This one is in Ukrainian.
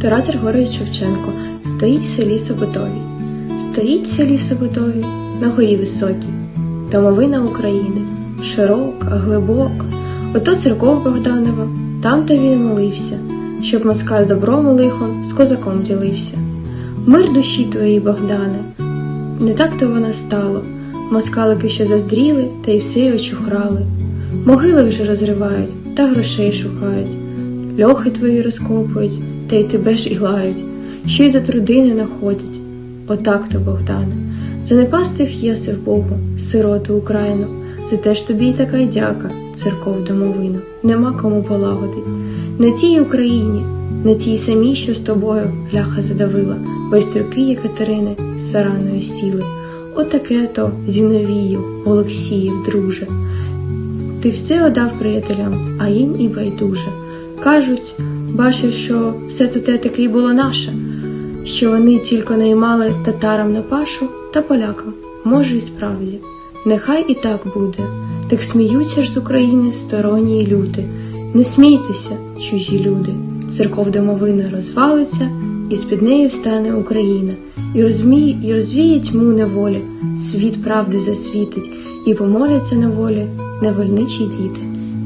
Тарас Григорович Шевченко стоїть в селі Соботові. Стоїть в селі Соботові на горі високій, домовина України, широка, глибока. Ото церков Богданова, там то він молився, щоб москаль добром і лихом з козаком ділився. Мир душі твоїй, Богдане, не так то воно стало. Москалики ще заздріли, та й все очухрали. Могили вже розривають, та грошей шукають. Льохи твої розкопують, та й тебе ж і лають, що й за труди не находять. Отак то, Богдане, занепастив єсив Богу, сироту Україну, за те ж тобі й така й дяка, церков домовину, нема кому полагодить. На тій Україні, на тій самій, що з тобою ляха задавила, байстрюки Єкатерини сараною сіли. Отаке то Зіновію, Олексіїв, друже. Ти все одав приятелям, а їм і байдуже. Кажуть, бачиш, що все то те таки було наше, що вони тільки наймали татарам на пашу та полякам. Може, і справді. Нехай і так буде. Так сміються ж з України сторонні люди. Не смійтеся, чужі люди. Церков домовина розвалиться, і з-під неї встане Україна, і розміє, і розвіє тьму неволі, світ правди засвітить, і помоляться на волі невольничі діти.